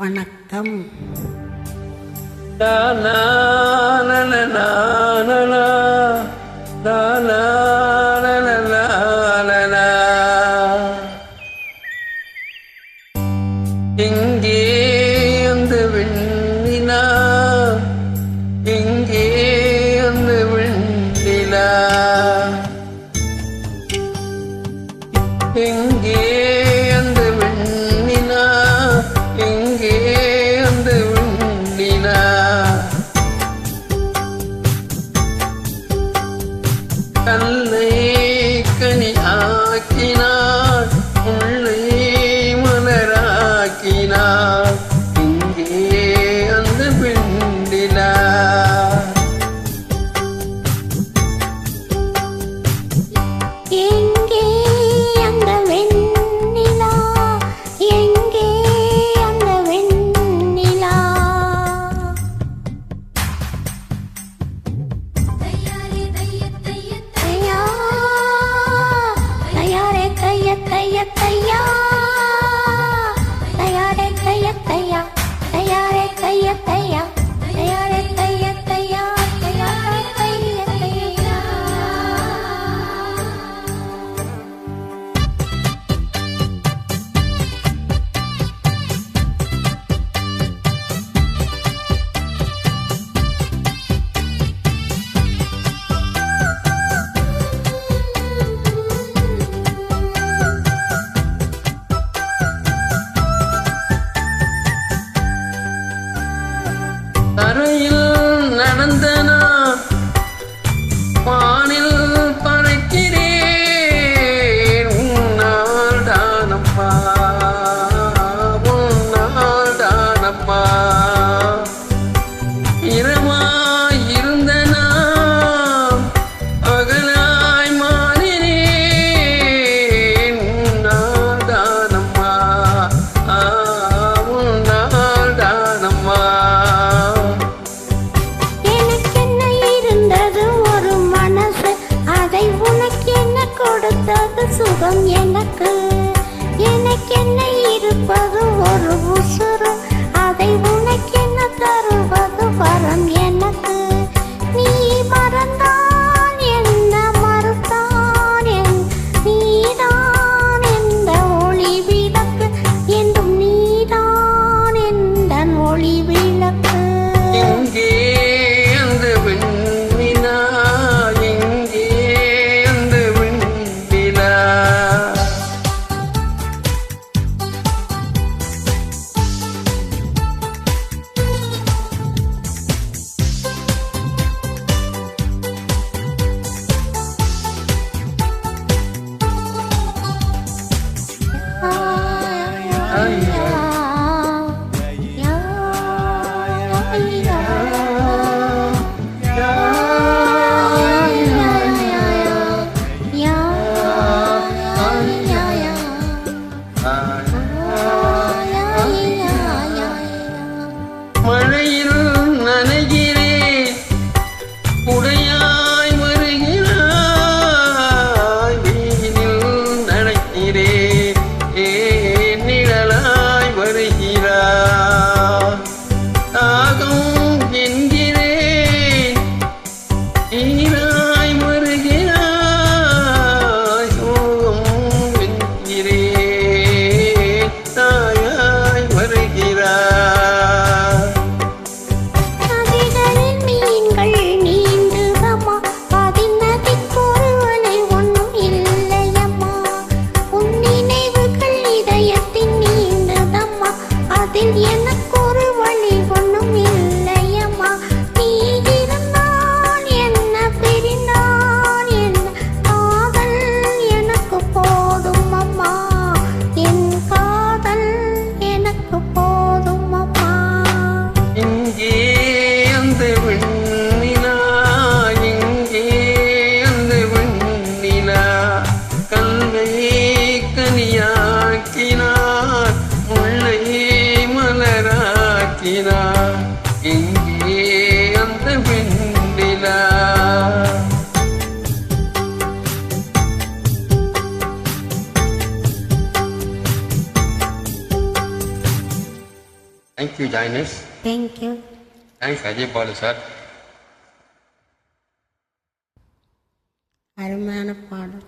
வணக்கம். Narayana சொர்க்கம் எனக்கு. எனக்கென்ன இருப்பது? ஒரு உசுறு. அதை உனக்கென்ன தருவது? வரம் எனக்கு. நீ மறந்தான் என்ன மறுத்தான் நீதான் எந்த ஒளி விளக்கு? என்றும் நீதான் எந்த ஒளி விளக்கு? Yeah. விண்ணிலா எங்கே அந்த விண்ணிலா? Thank you joiners thank you thanks Ajay Balu sir அருமையான பாடல்.